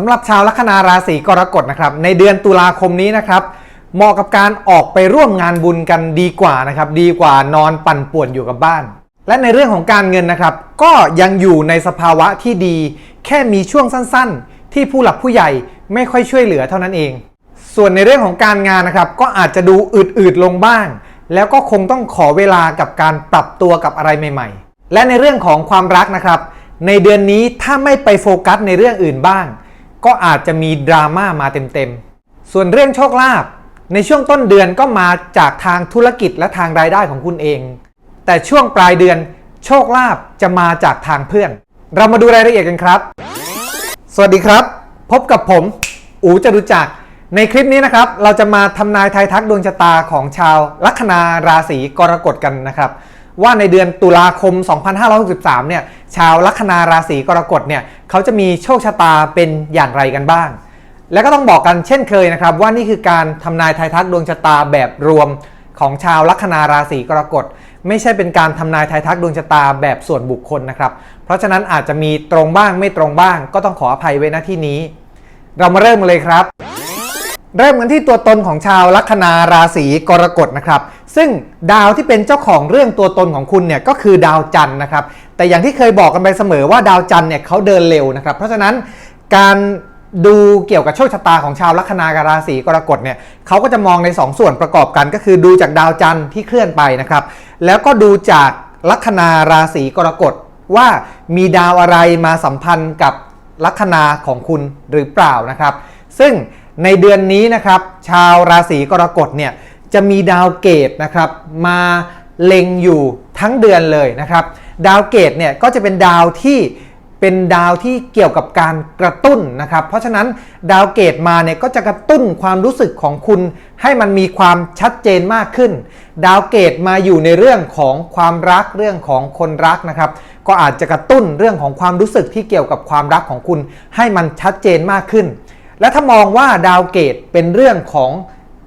สำหรับชาวลัคนาราศีกรกฎนะครับในเดือนตุลาคมนี้นะครับเหมาะกับการออกไปร่วมงานบุญกันดีกว่านะครับดีกว่านอนปั่นป่วนอยู่กับบ้าน และในเรื่องของการเงินนะครับ ก็ยังอยู่ในสภาวะที่ดี แค่มีช่วงสั้นๆ ที่ผู้หลักผู้ใหญ่ไม่ค่อยช่วยเหลือเท่านั้นเอง ส่วนในเรื่องของการงานนะครับก็อาจจะดูอืดๆลงบ้าง แล้วก็คงต้องขอเวลากับการปรับตัวกับอะไรใหม่ ๆ และในเรื่องของความรักนะครับ ในเดือนนี้ถ้าไม่ไปโฟกัสในเรื่องอื่นบ้าง ก็อาจจะมีดราม่ามาเต็มๆ ส่วนเรื่องโชคลาภในช่วงต้นเดือนก็มาจากทางธุรกิจและทางรายได้ของคุณเอง แต่ช่วงปลายเดือนโชคลาภจะมาจากทางเพื่อน เรามาดูรายละเอียดกันครับ สวัสดีครับ พบกับผมอูจรุจักรในคลิปนี้นะครับ เราจะมาทำนายทายทักดวงชะตาของชาวลัคนาราศีกรกฎกันนะครับ ว่าในเดือนตุลาคม 2563 เนี่ย ชาวลัคนาราศีกรกฎเนี่ยเขาจะมีโชคชะตาเป็นอย่างไรกันบ้าง และก็ต้องบอกกันเช่นเคยนะครับ ว่านี่คือการทำนายทายทักดวงชะตาแบบรวมของชาวลัคนาราศีกรกฎไม่ใช่เป็นการทำนายทายทักดวงชะตาแบบส่วนบุคคลนะครับ เพราะฉะนั้นอาจจะมีตรงบ้างไม่ตรงบ้าง ก็ต้องขออภัยไว้ณที่นี้ เรามาเริ่มเลยครับ เริ่มกันที่ตัวตนของชาวลัคนาราศีกรกฎนะครับ ซึ่งดาวที่เป็นเจ้าของเรื่องตัวตนของคุณเนี่ยก็คือดาวจันทร์นะครับ แต่อย่างที่เคยบอกกันไปเสมอว่าดาวจันทร์เนี่ยเขาเดินเร็วนะครับ เพราะฉะนั้นการดูเกี่ยวกับโชคชะตาของชาวลัคนาราศีกรกฎเนี่ยเขาก็จะมองใน 2ส่วนประกอบกัน ก็คือดูจากดาวจันทร์ที่เคลื่อนไปนะครับ แล้วก็ดูจากลัคนาราศีกรกฎว่ามีดาวอะไรมาสัมพันธ์กับลัคนาของคุณหรือเปล่านะครับ ซึ่งในเดือนนี้นะครับ ชาวราศีกรกฎเนี่ย จะมีดาวเกตนะครับมาเล็งอยู่ทั้งเดือนเลยนะครับ ดาวเกตเนี่ยก็จะเป็นดาวที่เป็นดาวที่เกี่ยวกับการกระตุ้นนะครับ เพราะฉะนั้นดาวเกตมาเนี่ยก็จะกระตุ้นความรู้สึกของคุณ ให้มันมีความชัดเจนมากขึ้น ดาวเกตมาอยู่ในเรื่องของความรักเรื่องของคนรักนะครับ ก็อาจจะกระตุ้นเรื่องของความรู้สึกที่เกี่ยวกับความรักของคุณ ให้มันชัดเจนมากขึ้น และถ้ามองว่าดาวเกตเป็นเรื่องของ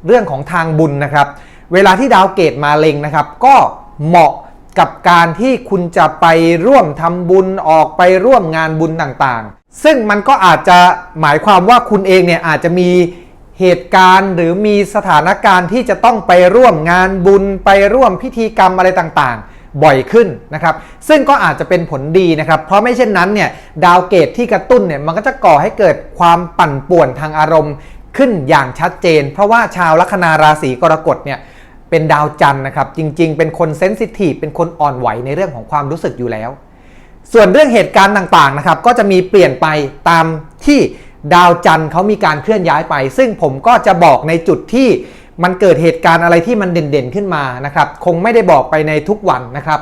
เรื่องของทางบุญนะครับ เวลาที่ดาวเกตมาเล็งนะครับ ก็เหมาะกับการที่คุณจะไปร่วมทำบุญออกไปร่วมงานบุญต่างๆ ซึ่งมันก็อาจจะหมายความว่าคุณเองเนี่ยอาจจะมีเหตุการณ์หรือมีสถานการณ์ที่จะต้องไปร่วมงานบุญไปร่วมพิธีกรรมอะไรต่างๆ บ่อยขึ้นนะครับ ซึ่งก็อาจจะเป็นผลดีนะครับ เพราะไม่เช่นนั้นเนี่ยดาวเกตที่กระตุ้นเนี่ยมันก็จะก่อให้เกิดความปั่นป่วนทางอารมณ์ ขึ้นอย่างชัดเจน เพราะว่าชาวลัคนาราศีกรกฎเนี่ยเป็นดาวจันทร์นะครับ จริง ๆ เป็นคนเซนซิทีฟเป็นคนอ่อนไหวในเรื่องของความรู้สึกอยู่แล้ว ส่วนเรื่องเหตุการณ์ต่างๆนะครับ ก็จะมีเปลี่ยนไปตามที่ดาวจันทร์เขามีการเคลื่อนย้ายไป ซึ่งผมก็จะบอกในจุดที่มันเกิดเหตุการณ์อะไรที่มันเด่นๆขึ้นมานะครับ คงไม่ได้บอกไปในทุกวันนะครับ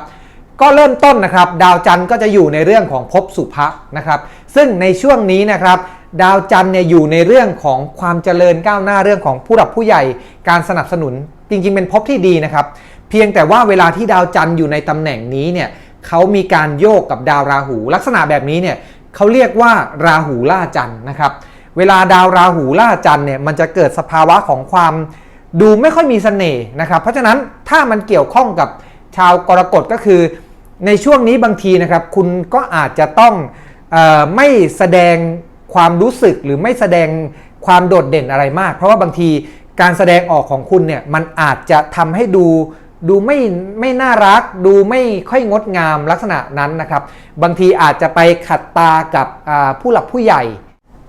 ก็เริ่มต้นนะครับ ดาวจันทร์ก็จะอยู่ในเรื่องของภพสุภะนะครับ ซึ่งในช่วงนี้นะครับ ดาวจันทร์เนี่ยอยู่ในเรื่องของความเจริญก้าวหน้าเรื่องของผู้หลักผู้ใหญ่ การสนับสนุนจริงๆ เป็นภพที่ดีนะครับ เพียงแต่ว่าเวลาที่ดาวจันทร์อยู่ในตำแหน่งนี้เนี่ยเขามีการโยกกับดาวราหู ลักษณะแบบนี้เนี่ยเขาเรียกว่าราหูล่าจันทร์นะครับเวลาดาวราหูล่าจันทร์เนี่ยมันจะเกิดสภาวะของความดูไม่ค่อยมีเสน่ห์นะครับเพราะฉะนั้นถ้ามันเกี่ยวข้องกับชาวกรกฎก็คือ ในช่วงนี้บางทีนะครับคุณก็อาจจะต้องออไม่แสดง ความรู้สึกหรือไม่แสดงความโดดเด่นอะไรมาก เพราะว่าบางทีการแสดงออกของคุณเนี่ยมันอาจจะทำให้ดูดูไม่ไม่น่ารัก ดูไม่ค่อยงดงามลักษณะนั้นนะครับ บางทีอาจจะไปขัดตากับผู้หลักผู้ใหญ่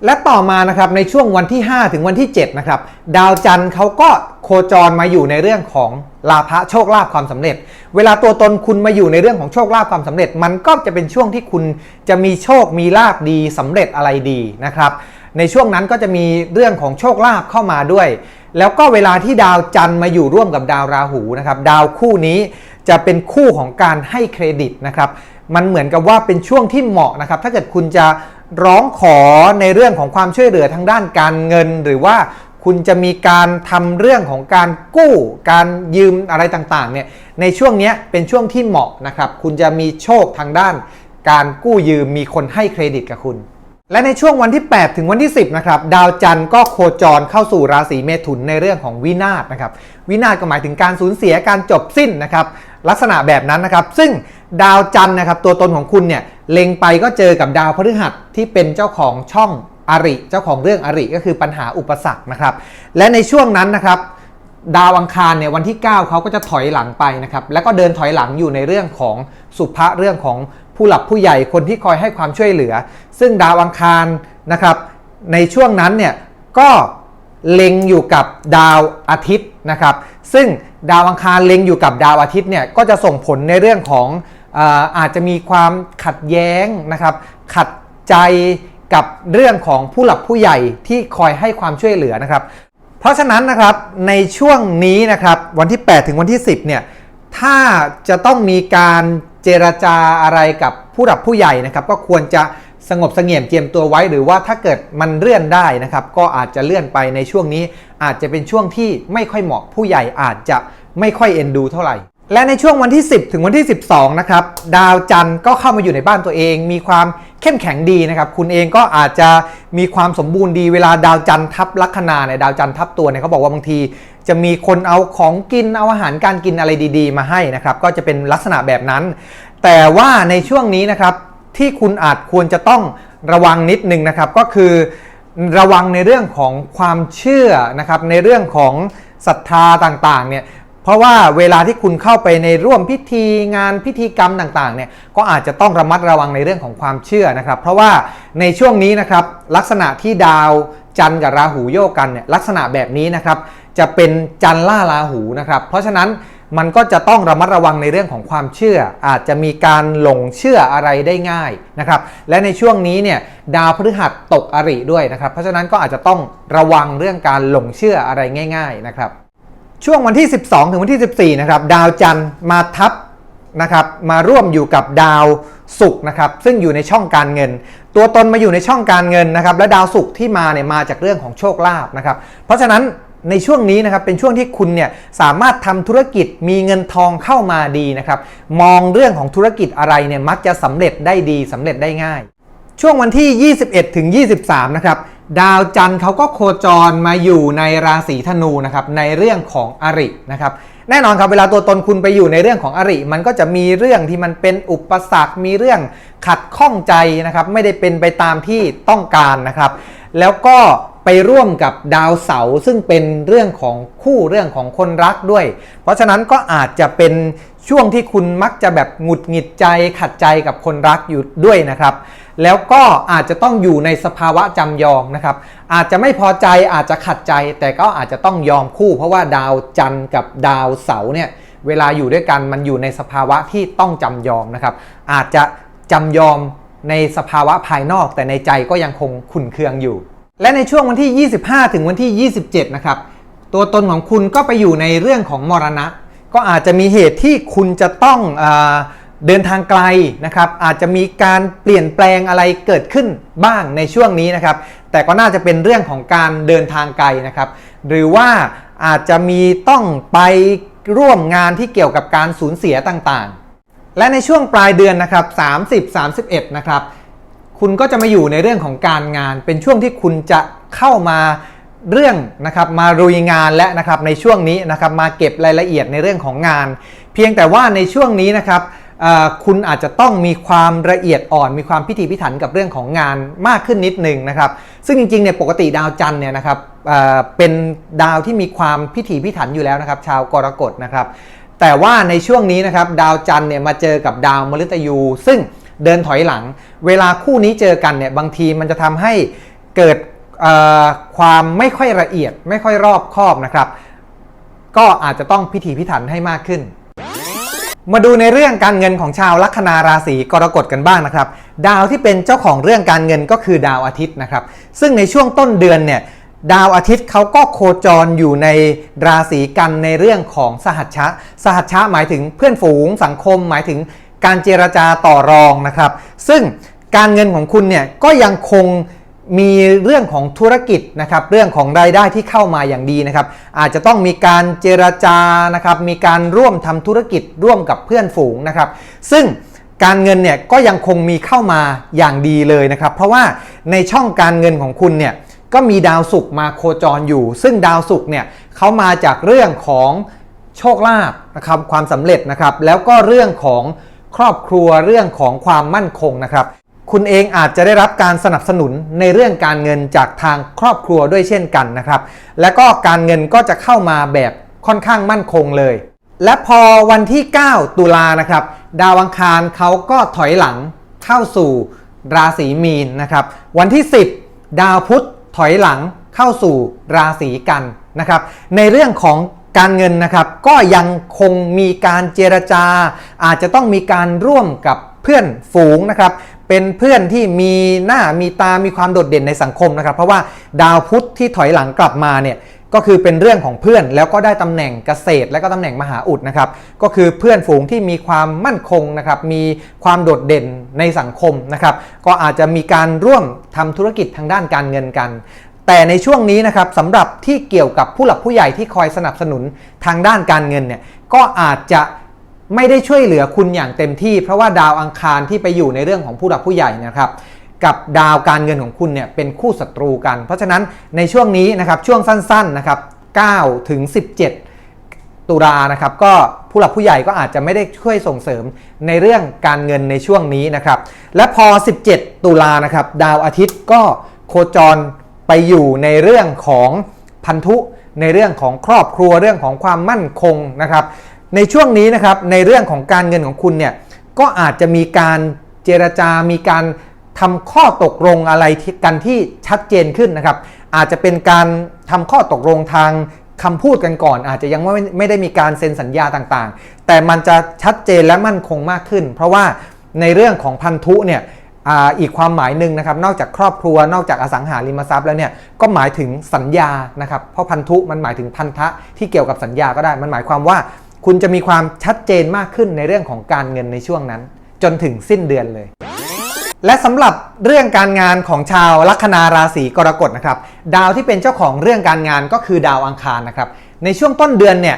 และต่อมานะครับในช่วงวันที่ 5 ถึงวันที่7นะครับดาวจันทร์เขาก็โคจรมาอยู่ในเรื่องของลาภะโชคลาภความสำเร็จ เวลาตัวตนคุณมาอยู่ในเรื่องของโชคลาภความสำเร็จ มันก็จะเป็นช่วงที่คุณจะมีโชคมีลาภดีสำเร็จอะไรดีนะครับในช่วงนั้นก็จะมีเรื่องของโชคลาภเข้ามาด้วย แล้วก็เวลาที่ดาวจันทร์มาอยู่ร่วมกับดาวราหูนะครับดาวคู่นี้จะเป็นคู่ของการให้เครดิตนะครับมันเหมือนกับว่าเป็นช่วงที่เหมาะนะครับถ้าเกิดคุณจะ ร้องขอในเรื่องของความช่วยเหลือทางด้านการเงิน หรือว่าคุณจะมีการทำเรื่องของการกู้ การยืมอะไรต่างๆเนี่ยในช่วงนี้เป็นช่วงที่เหมาะนะครับ คุณจะมีโชคทางด้าน การกู้ยืมมีคนให้เครดิตกับคุณ และในช่วงวันที่ 8 ถึงวันที่ 10นะครับดาวจันทร์ก็โคจรเข้าสู่ราศีเมถุนในเรื่องของวินาศนะครับวินาศก็หมายถึงการสูญเสียการจบสิ้นนะครับลักษณะแบบนั้นนะครับ ซึ่งดาวจันทร์นะครับตัวตนของคุณเนี่ยเล็งไปก็เจอกับดาวพฤหัสที่เป็นเจ้าของช่องอริ เจ้าของเรื่องอริก็คือปัญหาอุปสรรคนะครับ และในช่วงนั้นนะครับ ดาวอังคารเนี่ยวันที่ 9 เขาก็จะถอยหลังไปนะครับ แล้วก็เดินถอยหลังอยู่ในเรื่องของสุภะเรื่องของผู้หลักผู้ใหญ่คนที่คอยให้ความช่วยเหลือ ซึ่งดาวอังคารนะครับ ในช่วงนั้นเนี่ยก็เล็งอยู่กับดาวอาทิตย์นะครับ ซึ่งดาวอังคารเล็งอยู่กับดาวอาทิตย์เนี่ยก็จะส่งผลในเรื่องของ อาจจะมีความขัดแย้งนะครับ ขัดใจกับเรื่องของผู้หลักผู้ใหญ่ที่คอยให้ความช่วยเหลือนะครับ เพราะฉะนั้นนะครับในช่วงนี้นะครับวันที่ 8 ถึงวันที่ 10เนี่ยถ้าจะต้องมีการเจรจาอะไรกับผู้หลักผู้ใหญ่นะครับ ก็ควรจะสงบเสงี่ยมเจียมตัวไว้หรือว่าถ้าเกิดมันเลื่อนได้นะครับ ก็อาจจะเลื่อนไปในช่วงนี้ อาจจะเป็นช่วงที่ไม่ค่อยเหมาะผู้ใหญ่อาจจะไม่ค่อยเอ็นดูเท่าไหร่ และในช่วงวันที่ 10 ถึงวันที่ 12 นะครับ ดาวจันทร์ก็เข้ามาอยู่ในบ้านตัวเอง มีความเข้มแข็งดีนะครับ คุณเองก็อาจจะมีความสมบูรณ์ดีเวลาดาวจันทร์ทับลัคนาเนี่ยดาวจันทร์ทับตัวเนี่ยเขาบอกว่าบางที จะมีคนเอาของกินเอาอาหารการกินอะไรดี ๆ มาให้นะครับ ก็จะเป็นลักษณะแบบนั้น แต่ว่าในช่วงนี้นะครับที่คุณอาจควรจะต้องระวังนิดนึงนะครับ ก็คือระวังในเรื่องของความเชื่อนะครับในเรื่องของศรัทธาต่างๆเนี่ย เพราะว่าเวลาที่คุณเข้าไปในร่วมพิธีงานพิธีกรรมต่างๆเนี่ยก็อาจจะต้องระมัดระวังในเรื่องของความเชื่อนะครับ เพราะว่าในช่วงนี้นะครับลักษณะที่ดาวจันทร์กับราหูโยกกันเนี่ยลักษณะแบบนี้นะครับจะเป็นจันทร์ล่าราหูนะครับเพราะฉะนั้นมันก็จะต้องระมัดระวังในเรื่องของความเชื่อ อาจจะมีการหลงเชื่ออะไรได้ง่ายนะครับ และในช่วงนี้เนี่ยดาวพฤหัสตกอริด้วยนะครับ เพราะฉะนั้นก็อาจจะต้องระวังเรื่องการหลงเชื่ออะไรง่าย ๆ นะครับ ช่วงวันที่ 12 ถึงวันที่ 14 นะครับ ดาวจันทร์มาทับนะครับ มาร่วมอยู่กับดาวศุกร์นะครับ ซึ่งอยู่ในช่องการเงิน ตัวตนมาอยู่ในช่องการเงินนะครับ และดาวศุกร์ที่มาเนี่ยมาจากเรื่องของโชคลาภนะครับ เพราะฉะนั้นในช่วงนี้นะครับเป็นช่วงที่คุณเนี่ยสามารถทำธุรกิจมีเงินทองเข้ามาดีนะครับ มองเรื่องของธุรกิจอะไรเนี่ยมักจะสำเร็จได้ดีสำเร็จได้ง่าย ช่วงวันที่ 21ถึง23 นะครับ ดาวจันทร์เขาก็โคจรมาอยู่ในราศีธนูนะครับในเรื่องของอรินะครับแน่นอนครับเวลาตัวตนคุณไปอยู่ในเรื่องของอริ มันก็จะมีเรื่องที่มันเป็นอุปสรรค มีเรื่องขัดข้องใจนะครับไม่ได้เป็นไปตามที่ต้องการนะครับ แล้วก็ไปร่วมกับดาวเสาร์ซึ่งเป็นเรื่องของคู่เรื่องของคนรักด้วย เพราะฉะนั้นก็อาจจะเป็น ช่วงที่คุณมักจะแบบหงุดหงิดใจขัดใจกับคนรักอยู่ด้วยนะครับ แล้วก็อาจจะต้องอยู่ในสภาวะจำยอมนะครับ อาจจะไม่พอใจอาจจะขัดใจ แต่ก็อาจจะต้องยอมคู่เพราะว่าดาวจันทร์กับดาวเสาร์เนี่ยเวลาอยู่ด้วยกันมันอยู่ในสภาวะที่ต้องจำยอมนะครับ อาจจะจำยอมในสภาวะภายนอก แต่ในใจก็ยังคงขุ่นเคืองอยู่ และในช่วงวันที่ 25 ถึงวันที่ 27 นะครับตัวตนของคุณก็ไปอยู่ในเรื่องของมรณะ ก็อาจจะมีเหตุที่คุณจะต้องอเดินทางไกลนะครับ อาจจะมีการเปลี่ยนแปลงอะไรเกิดขึ้นบ้างในช่วงนี้นะครับ แต่ก็น่าจะเป็นเรื่องของการเดินทางไกลนะครับ หรือว่าอาจจะมีต้องไปร่วมงานที่เกี่ยวกับการสูญเสียต่างๆ และในช่วงปลายเดือนนะครับ 30 31 นะครับ คุณก็จะมาอยู่ในเรื่องของการงาน เป็นช่วงที่คุณจะเข้ามา เรื่องนะครับมารุยงานและนะครับในช่วงนี้นะครับมาเก็บรายละเอียดในเรื่องของงาน เพียงแต่ว่าในช่วงนี้นะครับคุณอาจจะต้องมีความละเอียดอ่อน มีความพิถีพิถันกับเรื่องของงานมากขึ้นนิดนึงนะครับซึ่งจริงๆเนี่ยปกติดาวจันทร์เนี่ยนะครับเป็นดาวที่มีความพิถีพิถันอยู่แล้วนะครับ ชาวกรกฎนะครับแต่ว่าในช่วงนี้นะครับดาวจันทร์เนี่ยมาเจอกับดาวมฤตยู ซึ่งเดินถอยหลัง เวลาคู่นี้เจอกันเนี่ยบางทีมันจะทำให้เกิด ความไม่ค่อยละเอียดไม่ค่อยรอบคอบนะครับ ก็อาจจะต้องพิถีพิถันให้มากขึ้น มาดูในเรื่องการเงินของชาวลัคนาราศีกรกฎกันบ้างนะครับ ดาวที่เป็นเจ้าของเรื่องการเงินก็คือดาวอาทิตย์นะครับ ซึ่งในช่วงต้นเดือนเนี่ยดาวอาทิตย์เขาก็โคจรอยู่ในราศีกันในเรื่องของสหัชชะ สหัชชะหมายถึงเพื่อนฝูงสังคมหมายถึงการเจรจาต่อรองนะครับ ซึ่งการเงินของคุณเนี่ยก็ยังคง มีเรื่องของธุรกิจนะครับเรื่องของรายได้ที่เข้ามาอย่างดีนะครับ อาจจะต้องมีการเจรจานะครับมีการร่วมทำธุรกิจร่วมกับเพื่อนฝูงนะครับ ซึ่งการเงินเนี่ยก็ยังคงมีเข้ามาอย่างดีเลยนะครับ เพราะว่าในช่องการเงินของคุณเนี่ยก็มีดาวศุกร์มาโคจรอยู่ ซึ่งดาวศุกร์เนี่ยเขามาจากเรื่องของโชคลาภนะครับความสำเร็จนะครับ แล้วก็เรื่องของครอบครัวเรื่องของความมั่นคงนะครับ คุณเองอาจจะได้รับการสนับสนุนในเรื่องการเงินจากทางครอบครัวด้วยเช่นกันนะครับ และก็การเงินก็จะเข้ามาแบบค่อนข้างมั่นคงเลย และพอวันที่ 9 ตุลานะครับ ดาวอังคารเขาก็ถอยหลังเข้าสู่ราศีมีนนะครับ วันที่ 10 ดาวพุธถอยหลังเข้าสู่ราศีกันนะครับ ในเรื่องของการเงินนะครับ ก็ยังคงมีการเจรจา อาจจะต้องมีการร่วมกับเพื่อนฝูงนะครับ เป็นเพื่อนที่มีหน้ามีตามีความโดดเด่นในสังคมนะครับ เพราะว่าดาวพุธที่ถอยหลังกลับมาเนี่ยก็คือเป็นเรื่องของเพื่อนแล้วก็ได้ตำแหน่งเกษตร และก็ตำแหน่งมหาอุดนะครับก็คือเพื่อนฝูงที่มีความมั่นคงนะครับมีความโดดเด่นในสังคมนะครับก็อาจจะมีการร่วมทำธุรกิจทางด้านการเงินกัน แต่ในช่วงนี้นะครับสำหรับที่เกี่ยวกับผู้หลักผู้ใหญ่ที่คอยสนับสนุนทางด้านการเงินเนี่ยก็อาจจะ ไม่ได้ช่วยเหลือคุณอย่างเต็มที่ เพราะว่าดาวอังคารที่ไปอยู่ในเรื่องของผู้หลักผู้ใหญ่นะครับกับดาวการเงินของคุณเนี่ยเป็นคู่ศัตรูกัน เพราะฉะนั้นในช่วงนี้นะครับช่วงสั้นๆนะครับ9ถึง17 ตุลานะครับก็ผู้หลักผู้ใหญ่ก็อาจจะไม่ได้ช่วยส่งเสริมในเรื่องการเงินในช่วงนี้นะครับและพอ 17 ตุลานะครับดาวอาทิตย์ก็โคจรไปอยู่ในเรื่องของพันธุในเรื่องของครอบครัวเรื่องของความมั่นคงนะครับ ในช่วงนี้นะครับในเรื่องของการเงินของคุณเนี่ยก็อาจจะมีการเจรจา มีการทำข้อตกลงอะไรกันที่ชัดเจนขึ้นนะครับ อาจจะเป็นการทำข้อตกลงทางคำพูดกันก่อน อาจจะยังไม่ไม่ได้มีการเซ็นสัญญาต่างๆ แต่มันจะชัดเจนและมั่นคงมากขึ้น เพราะว่าในเรื่องของพันธุเนี่ยอีกความหมายหนึ่งนะครับ นอกจากครอบครัวนอกจากอสังหาริมทรัพย์แล้วเนี่ยก็หมายถึงสัญญานะครับ เพราะพันธุมันหมายถึงพันธะที่เกี่ยวกับสัญญาก็ได้ มันหมายความว่า คุณจะมีความชัดเจนมากขึ้นในเรื่องของการเงินในช่วงนั้น จนถึงสิ้นเดือนเลย และสำหรับเรื่องการงานของชาวลัคนาราศีกรกฎนะครับ ดาวที่เป็นเจ้าของเรื่องการงานก็คือดาวอังคารนะครับ ในช่วงต้นเดือนเนี่ย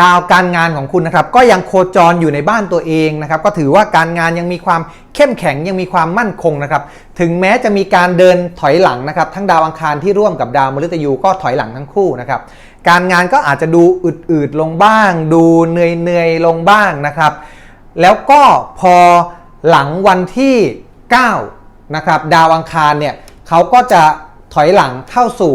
ดาวการงานของคุณนะครับก็ยังโคจรอยู่ในบ้านตัวเองนะครับก็ถือว่าการงานยังมีความเข้มแข็งยังมีความมั่นคงนะครับถึงแม้จะมีการเดินถอยหลังนะครับทั้งดาวอังคารที่ร่วมกับดาวมฤตยูก็ถอยหลังทั้งคู่นะครับการงานก็อาจจะดูอืดๆลงบ้าง ดูเหนื่อยๆลงบ้างนะครับแล้วก็พอหลังวันที่9นะครับดาวอังคารเนี่ยเขาก็จะถอยหลังเข้าสู่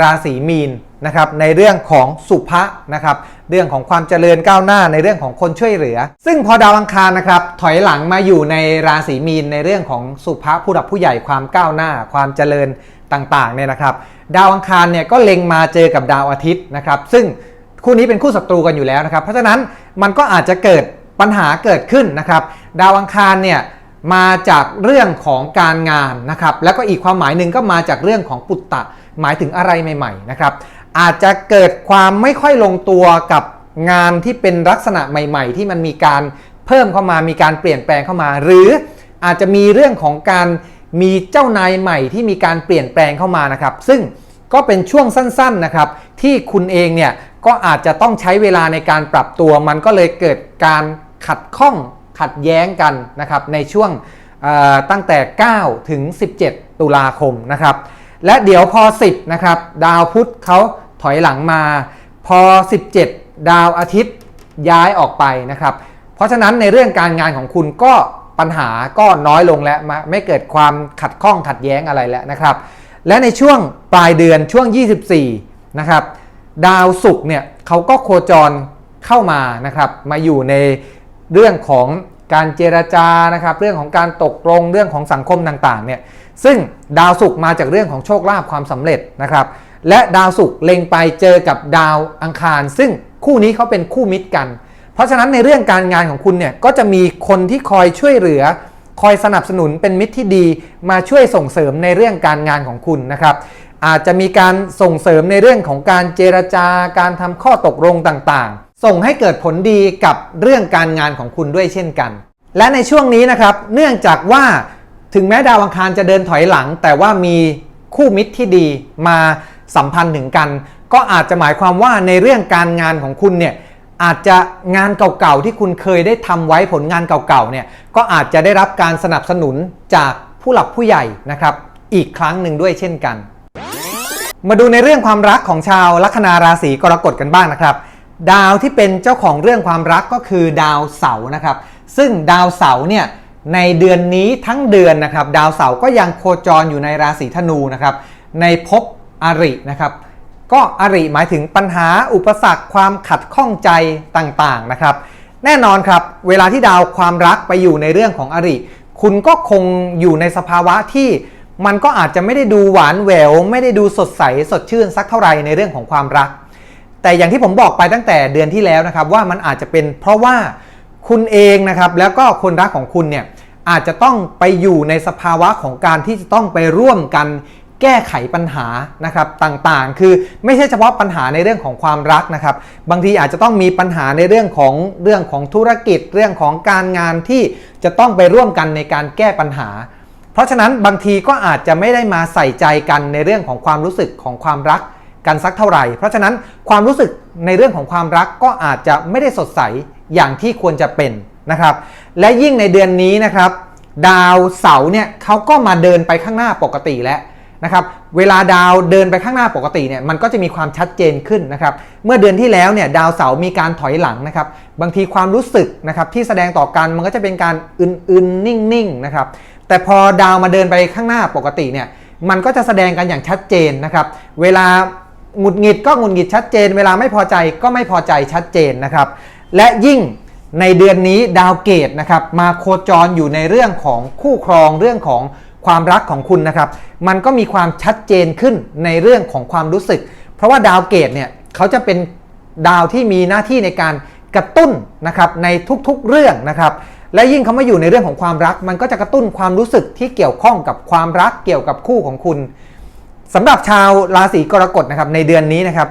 ราศีมีน นะครับในเรื่องของสุภะนะครับเรื่องของความเจริญก้าวหน้าในเรื่องของคนช่วยเหลือ ซึ่งพอดาวอังคารนะครับถอยหลังมาอยู่ในราศีมีนในเรื่องของสุภะผู้หลักผู้ใหญ่ความก้าวหน้า ความเจริญต่างๆเนี่ยนะครับดาวอังคารเนี่ยก็เล็งมาเจอกับดาวอาทิตย์นะครับซึ่งคู่นี้เป็นคู่ศัตรูกันอยู่แล้วนะครับเพราะฉะนั้นมันก็อาจจะเกิดปัญหาเกิดขึ้นนะครับดาวอังคารเนี่ยมาจากเรื่องของการงานนะครับแล้วก็อีกความหมายหนึ่งก็มาจากเรื่องของปุตตะหมายถึงอะไรใหม่ๆนะครับ อาจจะเกิดความไม่ค่อยลงตัวกับงานที่เป็นลักษณะใหม่ ๆ ที่มันมีการเพิ่มเข้ามามีการเปลี่ยนแปลงเข้ามา หรืออาจจะมีเรื่องของการมีเจ้านายใหม่ที่มีการเปลี่ยนแปลงเข้ามานะครับ ซึ่งก็เป็นช่วงสั้นๆนะครับ ที่คุณเองเนี่ยก็อาจจะต้องใช้เวลาในการปรับตัว มันก็เลยเกิดการขัดข้องขัดแย้งกันนะครับในช่วงตั้งแต่ 9 ถึง 17 ตุลาคมนะครับ และเดี๋ยวพอ 10 นะครับ ดาวพุธเขา ถอยหลังมา พอ 17 ดาวอาทิตย์ย้ายออกไปนะครับ เพราะฉะนั้นในเรื่องการงานของคุณก็ปัญหาก็น้อยลงแล้วไม่เกิดความขัดข้องขัดแย้งอะไรแล้วนะครับ และในช่วงปลายเดือนช่วง 24 นะครับ ดาวศุกร์เนี่ยเขาก็โคจรเข้ามานะครับ มาอยู่ในเรื่องของการเจรจานะครับ เรื่องของการตกลงเรื่องของสังคมต่างๆเนี่ยซึ่งดาวศุกร์มาจากเรื่องของโชคลาภความสำเร็จนะครับ และดาวศุกร์เล็งไปเจอกับดาวอังคาร ซึ่งคู่นี้เขาเป็นคู่มิตรกัน เพราะฉะนั้นในเรื่องการงานของคุณเนี่ยก็จะมีคนที่คอยช่วยเหลือ คอยสนับสนุนเป็นมิตรที่ดี มาช่วยส่งเสริมในเรื่องการงานของคุณนะครับ อาจจะมีการส่งเสริมในเรื่องของการเจรจาการทำข้อตกลงต่างๆ ส่งให้เกิดผลดีกับเรื่องการงานของคุณด้วยเช่นกัน และในช่วงนี้นะครับ เนื่องจากว่าถึงแม้ดาวอังคารจะเดินถอยหลัง แต่ว่ามีคู่มิตรที่ดีมา สัมพันธ์ถึงกัน ก็อาจจะหมายความว่าในเรื่องการงานของคุณเนี่ยอาจจะงานเก่าๆที่คุณเคยได้ทำไว้ผลงานเก่าๆเนี่ยก็อาจจะได้รับการสนับสนุนจากผู้หลักผู้ใหญ่นะครับ อีกครั้งหนึ่งด้วยเช่นกัน มาดูในเรื่องความรักของชาวลัคนาราศีกรกฎกันบ้างนะครับ ดาวที่เป็นเจ้าของเรื่องความรักก็คือดาวเสาร์นะครับ ซึ่งดาวเสาร์เนี่ยในเดือนนี้ทั้งเดือนนะครับ ดาวเสาร์ก็ยังโคจรอยู่ในราศีธนูนะครับ ในภพ อรินะครับ ก็อริหมายถึงปัญหาอุปสรรคความขัดข้องใจต่างๆนะครับ แน่นอนครับ เวลาที่ดาวความรักไปอยู่ในเรื่องของอริคุณก็คงอยู่ในสภาวะที่มันก็อาจจะไม่ได้ดูหวานแหวว ไม่ได้ดูสดใสสดชื่นสักเท่าไหร่ในเรื่องของความรัก แต่อย่างที่ผมบอกไปตั้งแต่เดือนที่แล้วนะครับ ว่ามันอาจจะเป็นเพราะว่าคุณเองนะครับ แล้วก็คนรักของคุณเนี่ยอาจจะต้องไปอยู่ในสภาวะของการที่จะต้องไปร่วมกัน แก้ไขปัญหานะครับต่างๆ คือไม่ใช่เฉพาะปัญหาในเรื่องของความรักนะครับ บางทีอาจจะต้องมีปัญหาในเรื่องของเรื่องของธุรกิจเรื่องของการงานที่จะต้องไปร่วมกันในการแก้ปัญหา เพราะฉะนั้นบางทีก็อาจจะไม่ได้มาใส่ใจกันในเรื่องของความรู้สึกของความรักกันสักเท่าไหร่ เพราะฉะนั้นความรู้สึกในเรื่องของความรักก็อาจจะไม่ได้สดใสอย่างที่ควรจะเป็นนะครับ และยิ่งในเดือนนี้นะครับ ดาวเสาร์เนี่ยเขาก็มาเดินไปข้างหน้าปกติแล้ว นะครับเวลาดาวเดินไปข้างหน้าปกติเนี่ยมันก็จะมีความชัดเจนขึ้นนะครับเมื่อเดือนที่แล้วเนี่ยดาวเสาร์มีการถอยหลังนะครับบางทีความรู้สึกนะครับที่แสดงต่อกันมันก็จะเป็นการอึนๆนิ่งๆนะครับแต่พอดาวมาเดินไปข้างหน้าปกติเนี่ยมันก็จะแสดงกันอย่างชัดเจนนะครับเวลาหงุดหงิดก็หงุดหงิดชัดเจน เวลาไม่พอใจก็ไม่พอใจชัดเจนนะครับและยิ่งในเดือนนี้ดาวเกตนะครับมาโคจรอยู่ในเรื่องของคู่ครองเรื่องของ ความรักของคุณนะครับ มันก็มีความชัดเจนขึ้นในเรื่องของความรู้สึก เพราะว่าดาวเกตเนี่ยเขาจะเป็นดาวที่มีหน้าที่ในการกระตุ้นนะครับในทุกๆเรื่องนะครับ และยิ่งเขามาอยู่ในเรื่องของความรัก มันก็จะกระตุ้นความรู้สึกที่เกี่ยวข้องกับความรักเกี่ยวกับคู่ของคุณสำหรับชาวราศีกรกฎนะครับในเดือนนี้นะครับ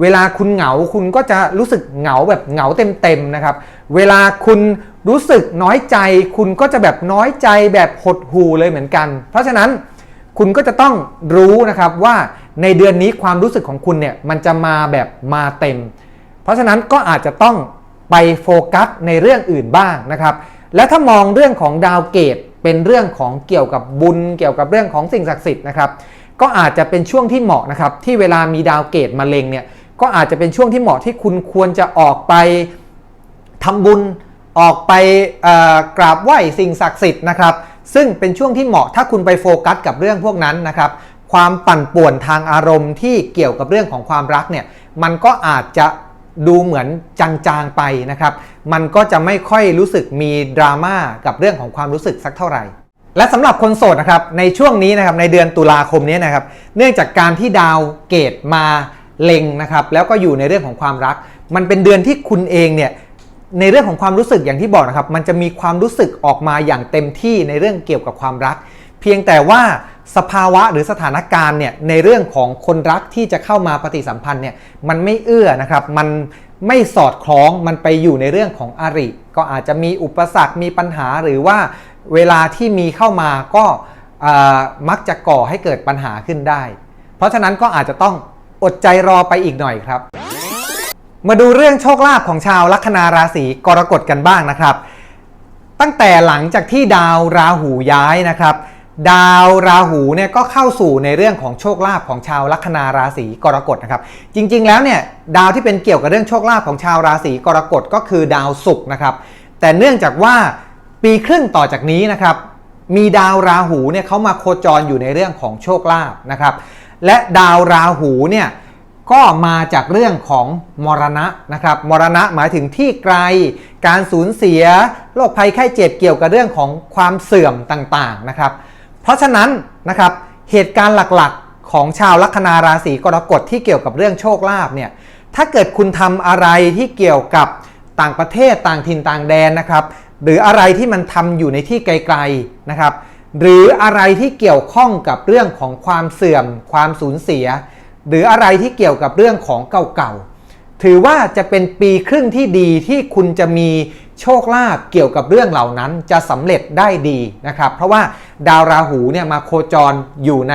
เวลาคุณเหงาคุณก็จะรู้สึกเหงาแบบเหงาเต็มๆนะครับ เวลาคุณรู้สึกน้อยใจ คุณก็จะแบบน้อยใจแบบหดหู่เลยเหมือนกัน เพราะฉะนั้นคุณก็จะต้องรู้นะครับว่าในเดือนนี้ความรู้สึกของคุณเนี่ยมันจะมาแบบมาเต็ม เพราะฉะนั้นก็อาจจะต้องไปโฟกัสในเรื่องอื่นบ้างนะครับ และถ้ามองเรื่องของดาวเกตเป็นเรื่องของเกี่ยวกับบุญ เกี่ยวกับเรื่องของสิ่งศักดิ์สิทธิ์นะครับ ก็อาจจะเป็นช่วงที่เหมาะนะครับที่เวลามีดาวเกตมาเลงเนี่ย ก็อาจจะเป็นช่วงที่เหมาะที่คุณควรจะออกไปทำบุญออกไปกราบไหว้สิ่งศักดิ์สิทธิ์นะครับ ซึ่งเป็นช่วงที่เหมาะถ้าคุณไปโฟกัสกับเรื่องพวกนั้นนะครับ ความปั่นป่วนทางอารมณ์ที่เกี่ยวกับเรื่องของความรักเนี่ยมันก็อาจจะดูเหมือนจางๆไปนะครับ มันก็จะไม่ค่อยรู้สึกมีดราม่ากับเรื่องของความรู้สึกสักเท่าไหร่ และสำหรับคนโสดนะครับในช่วงนี้นะครับในเดือนตุลาคมนี้นะครับ เนื่องจากการที่ดาวเกตมา เล็งนะครับแล้วก็อยู่ในเรื่องของความรัก มันเป็นเดือนที่คุณเองเนี่ยในเรื่องของความรู้สึกอย่างที่บอกนะครับมันจะมีความรู้สึกออกมาอย่างเต็มที่ในเรื่องเกี่ยวกับความรัก เพียงแต่ว่าสภาวะหรือสถานการณ์เนี่ยในเรื่องของคนรักที่จะเข้ามาปฏิสัมพันธ์เนี่ยมันไม่เอื้อนะครับมันไม่สอดคล้องมันไปอยู่ในเรื่องของอริ ก็อาจจะมีอุปสรรคมีปัญหาหรือว่าเวลาที่มีเข้ามาก็มักจะก่อให้เกิดปัญหาขึ้นได้ เพราะฉะนั้นก็อาจจะต้อง อดใจรอไปอีกหน่อยครับ มาดูเรื่องโชคลาภของชาวลัคนาราศีกรกฎกันบ้างนะครับ ตั้งแต่หลังจากที่ดาวราหูย้ายนะครับ ดาวราหูเนี่ยก็เข้าสู่ในเรื่องของโชคลาภของชาวลัคนาราศีกรกฎนะครับ จริงๆแล้วเนี่ยดาวที่เป็นเกี่ยวกับเรื่องโชคลาภของชาวราศีกรกฎก็คือดาวศุกร์นะครับ แต่เนื่องจากว่าปีครึ่งต่อจากนี้นะครับมีดาวราหูเนี่ยเขามาโคจรอยู่ในเรื่องของโชคลาภนะครับ และดาวราหูเนี่ยก็มาจากเรื่องของมรณะนะครับมรณะหมายถึงที่ไกล การสูญเสียโรคภัยไข้เจ็บเกี่ยวกับเรื่องของความเสื่อมต่างๆนะครับ เพราะฉะนั้นนะครับเหตุการณ์หลักๆของชาวลัคนาราศีกรกฎที่เกี่ยวกับเรื่องโชคลาภเนี่ยถ้าเกิดคุณทำอะไรที่เกี่ยวกับต่างประเทศต่างถิ่นต่างแดนนะครับ หรืออะไรที่มันทำอยู่ในที่ไกลๆนะครับ หรืออะไรที่เกี่ยวข้องกับเรื่องของความเสื่อม ความสูญเสีย หรืออะไรที่เกี่ยวกับเรื่องของเก่าๆถือว่าจะเป็นปีครึ่งที่ดีที่คุณจะมีโชคลาภเกี่ยวกับเรื่องเหล่านั้นจะสำเร็จได้ดีนะครับ เพราะว่าดาวราหูเนี่ยมาโคจรอยู่ใน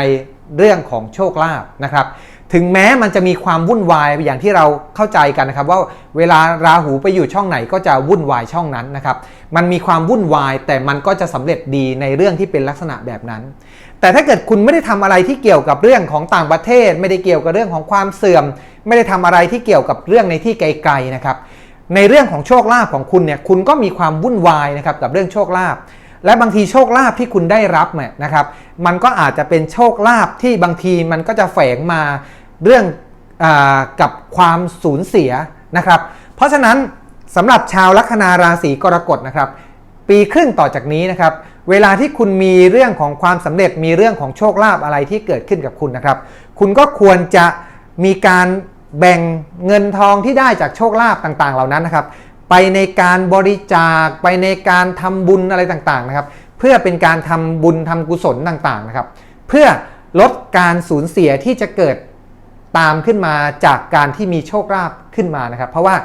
เรื่องของโชคลาภนะครับ ถึงแม้มันจะมีความวุ่นวายอย่างที่เราเข้าใจกันนะครับ ว่าเวลาราหูไปอยู่ช่องไหนก็จะวุ่นวายช่องนั้นนะครับ มันมีความวุ่นวายแต่มันก็จะสำเร็จดีในเรื่องที่เป็นลักษณะแบบนั้น แต่ถ้าเกิดคุณไม่ได้ทำอะไรที่เกี่ยวกับเรื่องของต่างประเทศ ไม่ได้เกี่ยวกับเรื่องของความเสื่อม ไม่ได้ทำอะไรที่เกี่ยวกับเรื่องในที่ไกลๆนะครับ ในเรื่องของโชคลาภของคุณเนี่ยคุณก็มีความวุ่นวายนะครับกับเรื่องโชคลาภและบางทีโชคลาภที่คุณได้รับเนี่ยนะครับ มันก็อาจจะเป็นโชคลาภที่บางทีมันก็จะแฝงมา เรื่องอกับความสูญเสียนะครับ เพราะฉะนั้นสำหรับชาวลัคนาราศีกรกฎนะครับ ปีครึ่งต่อจากนี้นะครับ เวลาที่คุณมีเรื่องของความสำเร็จมีเรื่องของโชคลาภอะไรที่เกิดขึ้นกับคุณนะครับ คุณก็ควรจะมีการแบ่งเงินทองที่ได้จากโชคลาภต่างๆ เหล่านั้นนะครับ ไปในการบริจาคไปในการทำบุญอะไรต่างๆนะครับ เพื่อเป็นการทำบุญทำกุศลต่างๆนะครับ เพื่อลดการสูญเสียที่จะเกิด ตามขึ้นมาจากการที่มีโชคลาภขึ้นมานะครับ เพราะว่า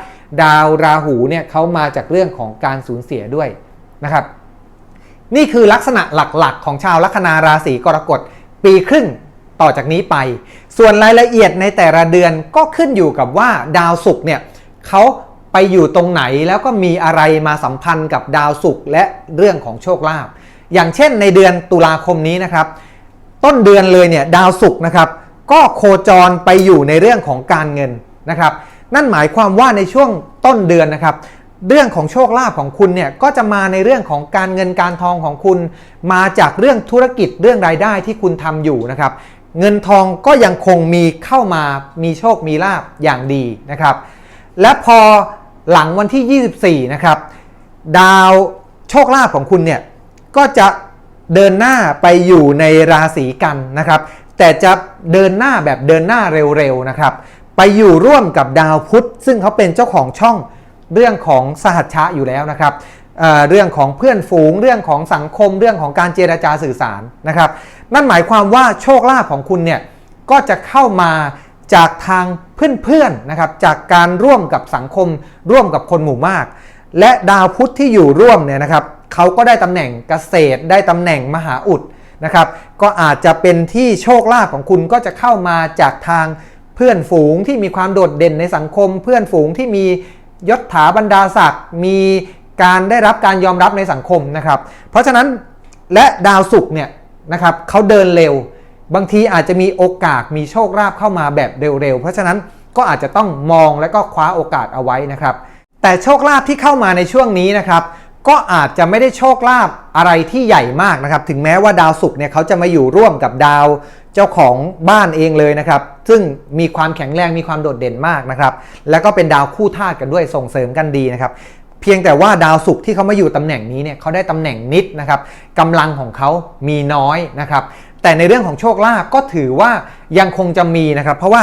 ดาวราหูเนี่ยเขามาจากเรื่องของการสูญเสียด้วยนะครับ นี่คือลักษณะหลักๆ ของชาวลัคนาราศีกรกฎปีครึ่งต่อจากนี้ไป ส่วนรายละเอียดในแต่ละเดือนก็ขึ้นอยู่กับว่าดาวศุกร์เนี่ยเขาไปอยู่ตรงไหนแล้วก็มีอะไรมาสัมพันธ์กับดาวศุกร์และเรื่องของโชคลาภอย่างเช่นในเดือนตุลาคมนี้นะครับ ต้นเดือนเลยเนี่ยดาวศุกร์นะครับ ก็โคจรไปอยู่ในเรื่องของการเงินนะครับ นั่นหมายความว่าในช่วงต้นเดือนนะครับ เรื่องของโชคลาภของคุณเนี่ยก็จะมาในเรื่องของการเงินการทองของคุณ มาจากเรื่องธุรกิจเรื่องรายได้ที่คุณทำอยู่นะครับ เงินทองก็ยังคงมีเข้ามามีโชคมีลาภอย่างดีนะครับ และพอหลังวันที่ 24 นะครับ ดาวโชคลาภของคุณเนี่ยก็จะเดินหน้าไปอยู่ในราศีกันนะครับ แต่จะเดินหน้าแบบเดินหน้าเร็วๆนะครับ ไปอยู่ร่วมกับดาวพุธ ซึ่งเขาเป็นเจ้าของช่องเรื่องของสหัชชะอยู่แล้วนะครับเเรื่องของเพื่อนฝูงเรื่องของสังคมเรื่องของการเจรจาสื่อสารนะครับ นั่นหมายความว่าโชคลาภของคุณเนี่ยก็จะเข้ามาจากทางเพื่อนๆนะครับจากการร่วมกับสังคมร่วมกับคนหมู่มาก และดาวพุธที่อยู่ร่วมเนี่ยนะครับเขาก็ได้ตำแหน่งเกษตร ได้ตำแหน่งมหาอุด นะครับ ก็อาจจะเป็นที่โชคลาภของคุณก็จะเข้ามาจากทางเพื่อนฝูงที่มีความโดดเด่นในสังคม เพื่อนฝูงที่มียศถาบรรดาศักดิ์มีการได้รับการยอมรับในสังคมนะครับ เพราะฉะนั้นและดาวศุกร์เนี่ยนะครับเขาเดินเร็ว บางทีอาจจะมีโอกาสมีโชคลาภเข้ามาแบบเร็วๆ เพราะฉะนั้นก็อาจจะต้องมองและก็คว้าโอกาสเอาไว้นะครับ แต่โชคลาภที่เข้ามาในช่วงนี้นะครับ ก็อาจจะไม่ได้โชคลาภอะไรที่ใหญ่มากนะครับ ถึงแม้ว่าดาวศุกร์เนี่ยเขาจะมาอยู่ร่วมกับดาวเจ้าของบ้านเองเลยนะครับ ซึ่งมีความแข็งแรงมีความโดดเด่นมากนะครับ แล้วก็เป็นดาวคู่ธาตุกันด้วยส่งเสริมกันดีนะครับ เพียงแต่ว่าดาวศุกร์ที่เขามาอยู่ตำแหน่งนี้เนี่ยเขาได้ตำแหน่งนิดนะครับกำลังของเขามีน้อยนะครับ แต่ในเรื่องของโชคลาภก็ถือว่ายังคงจะมีนะครับ เพราะว่า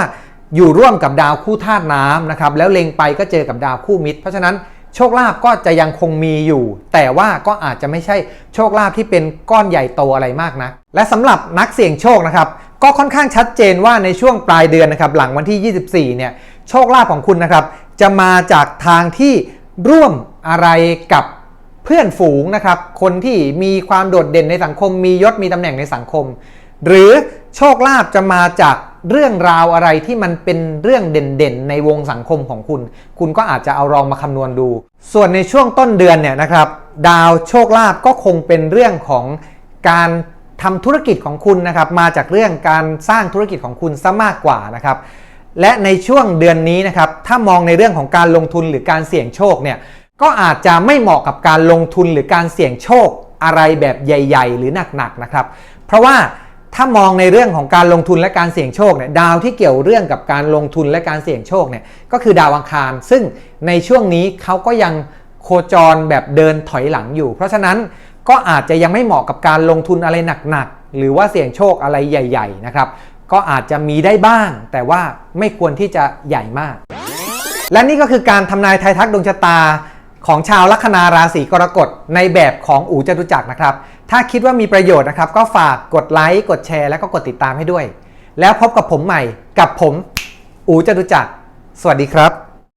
อยู่ร่วมกับดาวคู่ธาตุน้ำนะครับ แล้วเล็งไปก็เจอกับดาวคู่มิตร เพราะฉะนั้น โชคลาภก็จะยังคงมีอยู่ แต่ว่าก็อาจจะไม่ใช่โชคลาภที่เป็นก้อนใหญ่โตอะไรมากนะและสำหรับนักเสี่ยงโชคนะครับก็ค่อนข้างชัดเจนว่าในช่วงปลายเดือนนะครับหลังวันที่ 24 เนี่ยโชคลาภของคุณนะครับ จะมาจากทางที่ร่วมอะไรกับเพื่อนฝูงนะครับ คนที่มีความโดดเด่นในสังคม มียศมีตำแหน่งในสังคม หรือโชคลาภจะมาจาก เรื่องราวอะไรที่มันเป็นเรื่องเด่นๆ ในวงสังคมของคุณ คุณก็อาจจะเอาลองมาคำนวณดู ส่วนในช่วงต้นเดือนเนี่ยนะครับ ดาวโชคลาภก็คงเป็นเรื่องของการทำธุรกิจของคุณนะครับ มาจากเรื่องการสร้างธุรกิจของคุณซะมากกว่านะครับ และในช่วงเดือนนี้นะครับ ถ้ามองในเรื่องของการลงทุนหรือการเสี่ยงโชคเนี่ย ก็อาจจะไม่เหมาะกับการลงทุนหรือการเสี่ยงโชคอะไรแบบใหญ่ ๆ หรือหนักๆนะครับ เพราะว่า ถ้ามองในเรื่องของการลงทุนและการเสี่ยงโชคเนี่ยดาวที่เกี่ยวเรื่องกับการลงทุนและการเสี่ยงโชคเนี่ยก็คือดาวอังคาร ซึ่งในช่วงนี้เขาก็ยังโคจรแบบเดินถอยหลังอยู่ เพราะฉะนั้นก็อาจจะยังไม่เหมาะกับการลงทุนอะไรหนักๆหรือว่าเสี่ยงโชคอะไรใหญ่ ๆ นะครับ ก็อาจจะมีได้บ้าง แต่ว่าไม่ควรที่จะใหญ่มาก และนี่ก็คือการทำนายทายทักดวงชะตาของชาวลัคนาราศีกรกฎในแบบของอูจตุจักรนะครับ ถ้าคิดว่ามีประโยชน์นะครับ ก็ฝากกดไลค์กดแชร์ แล้วก็กดติดตามให้ด้วย แล้วพบกับผมใหม่กับผม อูจตุจักรสวัสดีครับ